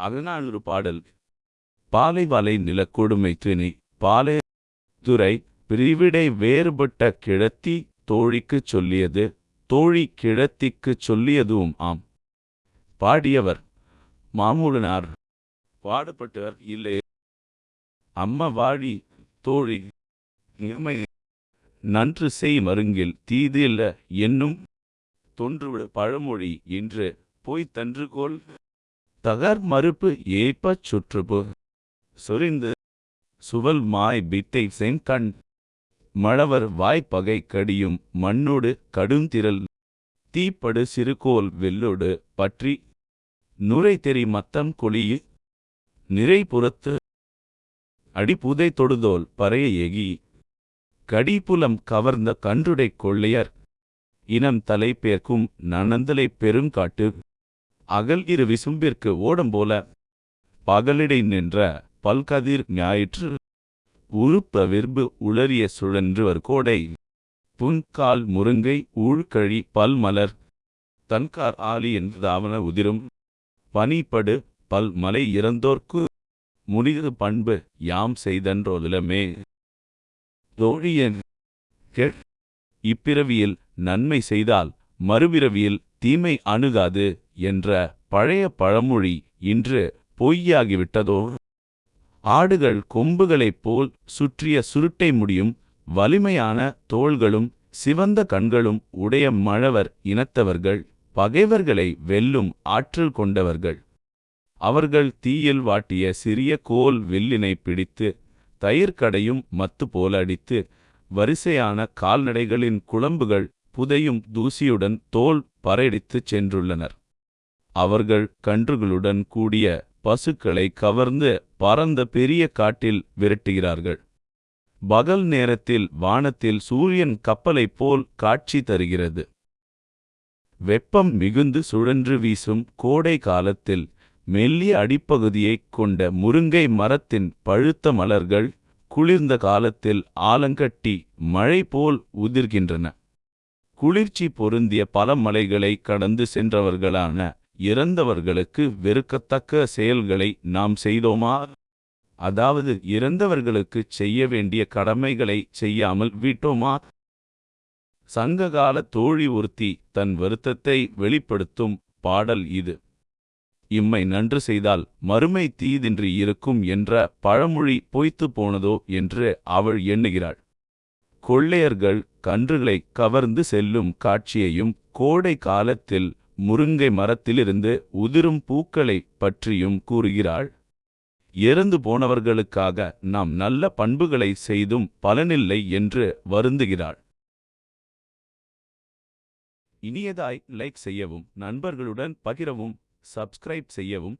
அகநானூறு பாடல். பாலைவலை நிலக்கொடுமை திணி பாலை துறை பிரிவிடை வேறுபட்ட கிழத்தி தோழிக்குச் சொல்லியது தோழி கிழத்திக்குச் சொல்லியதுவும் ஆம். பாடியவர் மாமூலனார். பாடப்பட்டவர் இல்லை. அம்ம வாழி தோழி நிர்மை நன்று செய் மருங்கில் தீது இல்ல என்னும் தொன்றுவிட பழமொழி இன்று போய்த் தன்றுகோல் தகர் மறுப்பு ஏய்ப்பச் சுற்றுபு. சொரிந்து சுவல் மாய் பித்தை செங்கண். மழவர் வாய்ப்பகை கடியும் மண்ணோடு கடுந்திரல். தீப்படு சிறுகோல் வெல்லோடு பற்றி நுரை தெரி மத்தம் கொளியு நிறை புறத்து அடிப்புதை தொடுதோல் பறைய எகி கடிபுலம் கவர்ந்த கன்றுடை கொள்ளையர். இனம் தலை பேர்க்கும் நனந்தலை பெருங்காட்டு. அகல் இரு விசும்பிற்கு ஓடம்போல பகலிடை நின்ற பல்கதிர் ஞாயிற்று உருப்ப விரும்பு உளறிய சுழன்றுவர் கோடை. புன்கால் முருங்கை ஊழ்கழி பல்மலர் தன்கார் ஆலி என்பதாவன உதிரும். பனிப்படு பல் மலை இறந்தோர்க்கு முனிது பண்பு யாம் செய்தன்றோதிலமே தோழியன் இப்பிறவியில் நன்மை செய்தால் மறுபிறவியில் தீமை அணுகாது. என்ற பழைய பழமொழி இன்று பொய்யாகிவிட்டதோ? ஆடுகள் கொம்புகளைப் போல் சுற்றிய சுருட்டை முடியும் வலிமையான தோள்களும் சிவந்த கண்களும் உடைய மழவர் இனத்தவர்கள் பகைவர்களை வெல்லும் ஆற்றல் கொண்டவர்கள். அவர்கள் தீயில் வாட்டிய சிறிய கோல் வில்லினை பிடித்து தயிர்கடையும் மத்து போல அடித்து வரிசையான கால்நடைகளின் குழம்புகள் புதையும் தூசியுடன் தோல் பறையடித்துச் சென்றுள்ளனர். அவர்கள் கன்றுகளுடன் கூடிய பசுக்களை கவர்ந்து பரந்த பெரிய காட்டில் விரட்டுகிறார்கள். பகல் நேரத்தில் வானத்தில் சூரியன் கப்பலைப் போல் காட்சி தருகிறது. வெப்பம் மிகுந்து சுழன்று வீசும் கோடை காலத்தில் மெல்லிய அடிப்பகுதியைக் கொண்ட முருங்கை மரத்தின் பழுத்த மலர்கள் குளிர்ந்த காலத்தில் ஆலங்கட்டி மழை போல் உதிர்கின்றன. குளிர்ச்சி பொருந்திய பல மலைகளை கடந்து சென்றவர்களான இறந்தவர்களுக்கு வெறுக்கத்தக்க செயல்களை நாம் செய்தோமா? அதாவது இறந்தவர்களுக்குச் செய்ய வேண்டிய கடமைகளை செய்யாமல் விட்டோமா? சங்ககால தோழி ஒருத்தி தன் வருத்தத்தை வெளிப்படுத்தும் பாடல் இது. இம்மை நன்று செய்தால் மறுமை தீதின்றி இருக்கும் என்ற பழமொழி பொய்த்து போனதோ என்று அவள் எண்ணுகிறாள். கொள்ளையர்கள் கன்றுகளை கவர்ந்து செல்லும் காட்சியையும் கோடை காலத்தில் முருங்கை மரத்திலிருந்து உதிரும் பூக்களைப் பற்றியும் கூறுகிறாள். இறந்து போனவர்களுக்காக நாம் நல்ல பண்புகளை செய்தும் பலனில்லை என்று வருந்துகிறாள். இனியதாய் லைக் செய்யவும் நண்பர்களுடன் பகிரவும் சப்ஸ்கிரைப் செய்யவும்